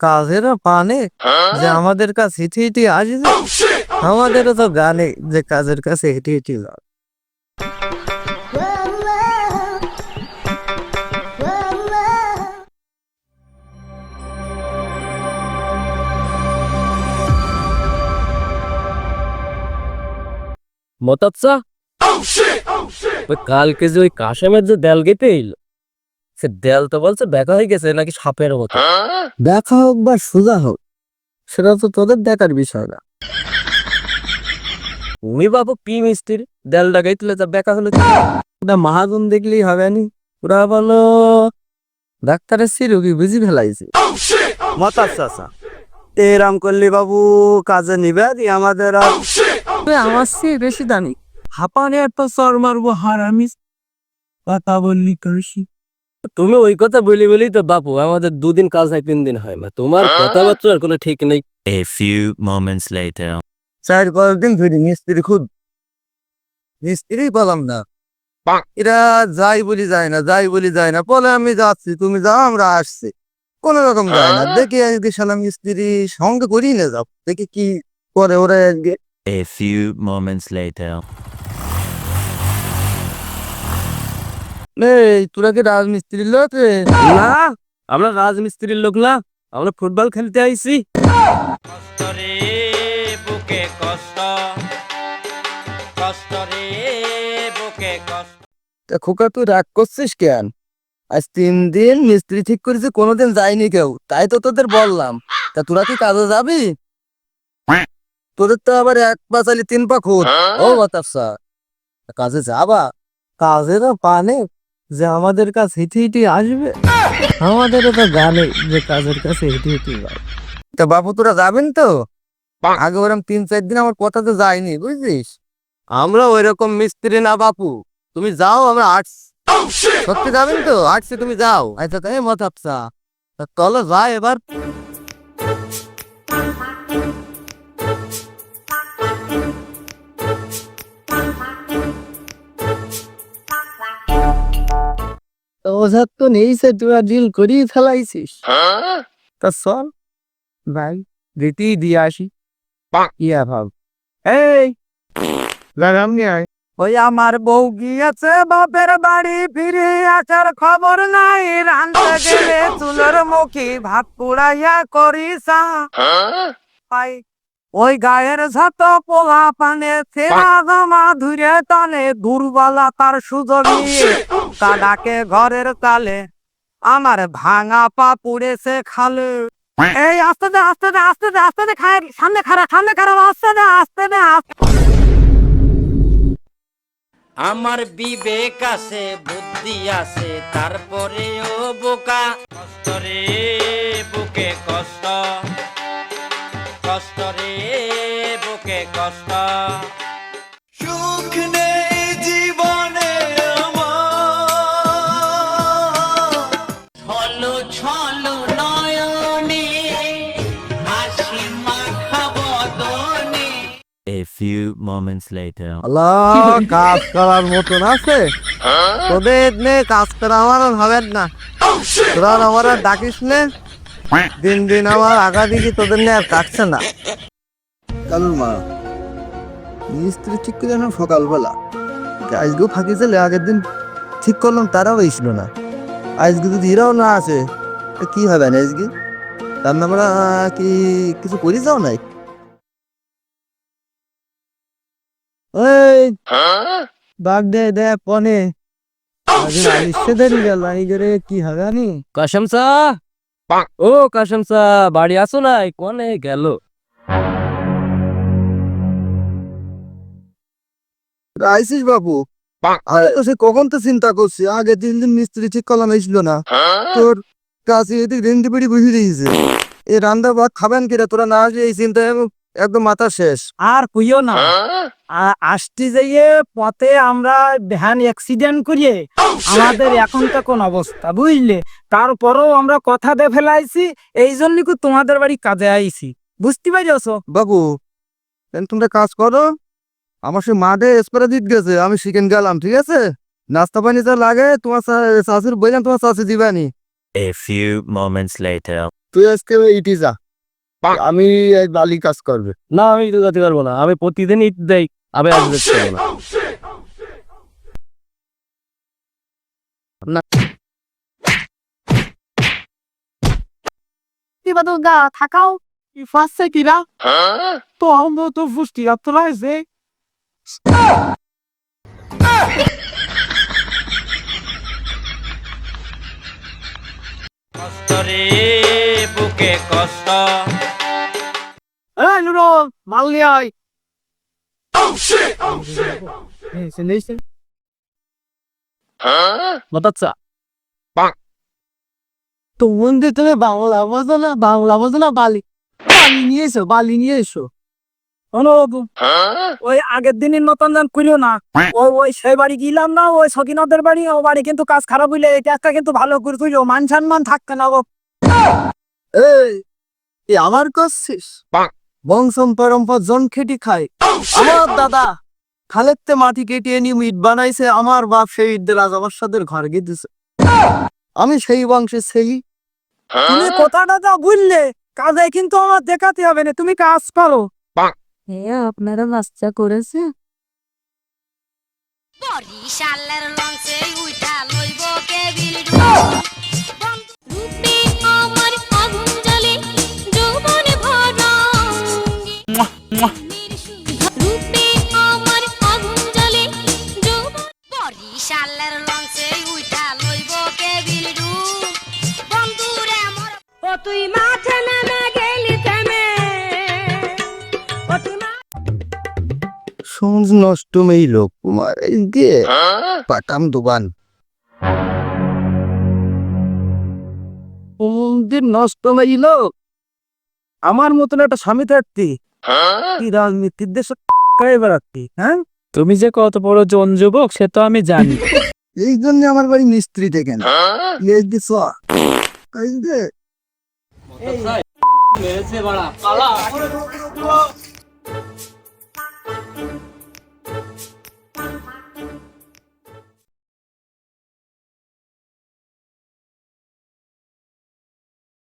কাজেরও পানে যে আমাদের কাছে হেঁটে হেঁটে আসবে আমাদেরও তো গানে যে কাজের কাছে হেঁটে হেঁটে যাও মতাচ্ছা? ওই কালকে যে ওই কাশেমের যে দেল গেতে এলো। সে দেল তো বলছে বেকা হয়ে গেছে নাকি সাপের মতো। দেখা হোক বা সোজা হোক সেটা তো তোদের দেখার বিষয় না। তুমি বাবু পি মিস্ত্রি দেল ডাকাই তুলে যা বেকা হলো কি? ওটা মহাজন দেখলেই হবে নি। ওরা বলো ডাক্তারের সি রোগী বুঝি ফেলাইছে। মতার চাষা এরাম করলি বাবু কাজে নিবে দি আমাদের আর আমার চেয়ে বেশি দামি। হাঁপানে একটা চর মারবো হারামিস কথা বললি কৌশি তুমি ওই কথা বলি বলি তো বাপু আমাদের দুদিন কাজ হয় তিন দিন হয়। না তোমার কথাবার্তার কোনো ঠিক নেই। A few moments later. চার পাঁচ ধরে মিস্ত্রি খুব মিস্ত্রি পেলাম না। এরা যাই বলি যায় না যাই বলি যায় না। বলে আমি যাচ্ছি তুমি যাও আমরা আসছি। কোন রকম যায় না। দেখি আজকে সালাম মিস্ত্রি সঙ্গে করি না যাও। দেখি কি করে ওরা আজকে। A few moments later. এই তোরা কি রাজমিস্ত্রির লোক না আমরা রাজমিস্ত্রির লোক না আমরা ফুটবল খেলতে আইছি। কষ্ট রে বুকে কষ্ট। কষ্ট রে বুকে কষ্ট। তা খোকা তুই রাগ করছিস কেন? আজ তিন দিন মিস্ত্রি ঠিক করেছে কোনোদিন যায়নি কেউ তাই তো তোদের বললাম। তা তোরা কি কাজে যাবি? তোদের তো আবার এক পা চালি তিন পা খুদ ও বাতাসা। কাজে যাবা? কাজে তো পানে যে আমাদের কাছে হেঁটে হেঁটে আসবে। আমাদেরও তো গানে যে কাজের কাছে হেঁটে হেঁটে তা বাবু তোরা যাবেন তো? আগে ওরকম তিন, চার দিন আমার কথা তো যায়নি, বুঝছিস? আমরা ওই রকম মিস্ত্রি না বাপু। তুমি যাও, আমরা আর্টস। সত্যি যাবেন তো? আর্টসে তুমি যাও। আচ্ছা তাই মত আপসা চলো যাই এবার। ওঝার তো নেই সে তোরা ডিল করিয়ে ফেলাইছিস। তা চল ভাই রেটেই দিয়ে আসি। ইয়া ভাব। এই লাগাম নিয়ে আয়। ওই আমার বউ গিয়েছে বাপের বাড়ি ফিরে আসার খবর নাই। রান্না গেলে চুলোর মুখী ভাত পুড়াইয়া করিসা। পাই ওই গায়ের ছাত পোলা পানে সেরা জামা ধুরে টানে দুর্বলা তার সুযোগ কাদাকে ঘরের তালে আমার ভাঙা পা পুড়েছে খালে। এই আস্তে দে আস্তে দে আস্তে দে আস্তে দে খায় সামনে খারাপ সামনে খারাপ আস্তে দে আস্তে দে আস্তে আমার বিবেক আছে বুদ্ধি আছে তারপরেও বোকা। কষ্ট রে বুকে কষ্ট। কষ্ট রে বুকে কষ্ট। সুখ নেই জীবনে ছলো ছলো নয়নে হাসি মাখা বদনে। A few moments later. আল্লাহ কাজ করার মতন আছে? তোদের নে কাজ করা আমার আর হবে না। তোরা আর আমার আর ডাকিস নে। দিন দিন আমার আগা দিকে তোদের নিয়ে আর কাটছে না। কালুর মা মিস্ত্রি ঠিক করে এখন সকালবেলা। আজকেও ফাঁকি ছিল আগের দিন ঠিক করলাম তারাও এসলো না। আজকে যদি এরাও না আসে তো কি হবে না আজকে তার আমরা কি কিছু করি যাও নাই? ওই বাঘ দে দে পনে। আগে আলিশে দেরি গেল এই করে কি হবে আমি কাশেম সা ও কাশেম সাহ বাড়ি আসো নাই কনে গেল? আইসিস বাবু। তো সে কখন তো চিন্তা করছি? আগে তিন দিন মিস্ত্রি ঠিক করলাম এসলো না। তোর কাছে এদিক রেন্দি পেড়ি বুঝে দিয়েছে এ রান্না ভাত খাবেন কিরা? তোরা না আসলে এই চিন্তায় আমি একদম মাথা শেষ। আর কইও না। আ- আসতে যাইয়ে পথে আমরা ভ্যান অ্যাক্সিডেন্ট করিয়ে আমাদের এখন তো কোন অবস্থা বুঝলে? তারপরও আমরা কথা দিয়ে ফেলাইছি এই জন্য কি তোমাদের বাড়ি কাজে আইছি। বুঝতে পারছ বাবু তোমরা কাজ করো। আমার সে মাঠে স্প্রে দিতে গেছে আমি শিখেন গেলাম ঠিক আছে? নাস্তা পানি যা লাগে তোমার শাশুর বললাম তোমার শাশু দিবানি। A few moments later. তুই আজকে ইটি যা। আমি বালি কাজ করবে। না আমি তো যেতে পারব না। আমি প্রতিদিন ইট দেই আমি আজ যেতে না। তো গা থাকাও। কি ফাঁসছে কিরা? তো আমরা তো ফুষ্টি আত্মরা এসে কষ্ট রে বুকে কষ্ট। এই নুরো মাল নিয়ে আয় এই, সে নেই সে। বাতাচ্ছা তো মন্দির তুমি বাংলা বোঝো না? বাংলা বোঝো না? বালি। বালি নিয়ে এসো বালি নিয়ে এসো। শোনো বাবু, ওই আগের দিনের মতন যেন করিও না। ওই ওই সেই বাড়ি গিলাম না ওই সকিনদের বাড়ি ও বাড়ি কিন্তু কাজ খারাপ হইলে এই কাজটা কিন্তু ভালো করে তুইও মান সম্মান থাকতে না গো। এই আমার করছিস বংশম পরম্পর জন খেটি খায়। আমার দাদা খালেতে মাটি কেটিয়ে নিয়ে ইট বানাইছে আমার বাপ সেই ইট রাজাবাসাদের ঘর গিয়ে আমি সেই বংশের সেই। তুমি কথাটা যা বুঝলে কাজে কিন্তু আমার দেখাতে হবে না তুমি কাজ করো। হ্যাঁ আপনারা বাচ্চা করেছে? বরিশালের লঞ্চে উঠা লইব কেবিল তুই মাঠে নেমে গেলি থেমে ও নষ্ট মেই লোক কুমার গিয়ে পাটাম দোকান। মন্দির নষ্ট মেই লোক? আমার মতন একটা স্বামী থাকতি। কি রাজনীতির দেশে কায়ে বেড়াচ্ছি হ্যাঁ? তুমি যে কত বড় জন যুবক সে তো আমি জানি। এই জন্য আমার বাড়ি মিস্ত্রি থেকে না। এই দিছ এই যে। মেরেছে বাড়া পালা